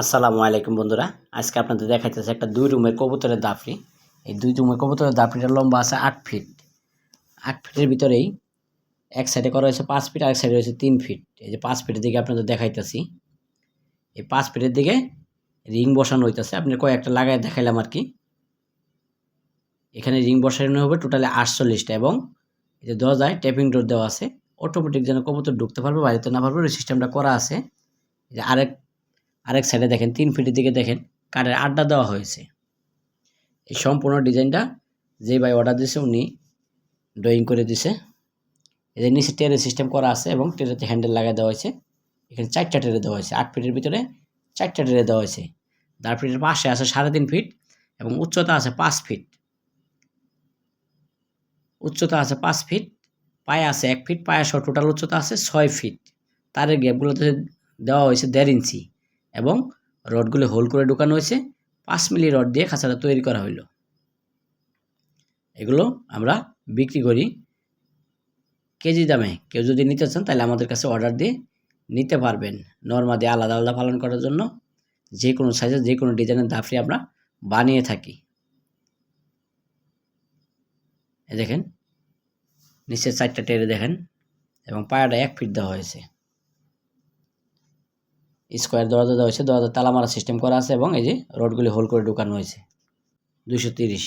আসসালামু আলাইকুম বন্ধুরা। আজকে আপনাদের দেখাইতেছে একটা দুই রুমের কবুতরের দাফরি এই দুই রুমের কবুতরের দাফরিটার লম্বা আছে আট ফিট। আট ফিটের ভিতরেই এক সাইডে করা হয়েছে পাঁচ ফিট, আর এক সাইডে রয়েছে তিন ফিট। এই যে পাঁচ ফিটের দিকে আপনাদের দেখাইতেছি। এই পাঁচ ফিটের দিকে রিং বসানো হইতেছে। আপনি কয়েকটা লাগাই দেখাইলাম আর কি। এখানে রিং বসানো হবে টোটালি আটচল্লিশটা এবং এই যে দরজায় ট্যাপিং ডোর দেওয়া আছে। অটোমেটিক যেন কবুতর ঢুকতে পারবে, বাড়িতে না পারবে সিস্টেমটা করা আছে। যে আরেক আরেক সাইডে দেখেন, তিন ফিটের দিকে দেখেন, কাঠের আড্ডা দেওয়া হয়েছে। এই সম্পূর্ণ ডিজাইনটা যে ভাই অর্ডার দিয়েছে উনি ড্রয়িং করে দিছে। এদের নিচে টেরে সিস্টেম করা আছে এবং টেরেতে হ্যান্ডেল লাগাই দেওয়া হয়েছে, এখানে চারটা টেরে দেওয়া হয়েছে। আট ফিটের ভিতরে চারটা টেরে দেওয়া হয়েছে। দার ফিটের পাশে আছে সাড়ে তিন ফিট এবং উচ্চতা আছে পাঁচ ফিট উচ্চতা আছে পাঁচ ফিট পায়ে আছে এক ফিট পায়ে সহ টোটাল উচ্চতা আছে ছয় ফিট তারের গ্যাপগুলোতে দেওয়া হয়েছে দেড় ইঞ্চি। এবং রডগুলো হোল করে ঢুকানো হয়েছে। পাঁচ মিলি রড দিয়ে খাঁচাটা তৈরি করা হইল। এগুলো আমরা বিক্রি করি কেজি দামে। কেউ যদি নিতে চান, তাহলে আমাদের কাছে অর্ডার দিয়ে নিতে পারবেন। নর্মাদি আলাদা আলাদা পালন করার জন্য যে কোনো সাইজের, যে কোনো ডিজাইনের দাফরি আমরা বানিয়ে থাকি। দেখেন, নিচের চারটা টেরে দেখেন এবং পায়াটা এক ফিট দেওয়া হয়েছে। স্কোয়ার দরজা দেওয়া হয়েছে দরজা তালা মারা সিস্টেম করা আছে এবং এই যে রডগুলি হোল করে ঢুকানো হয়েছে। দুশো তিরিশ।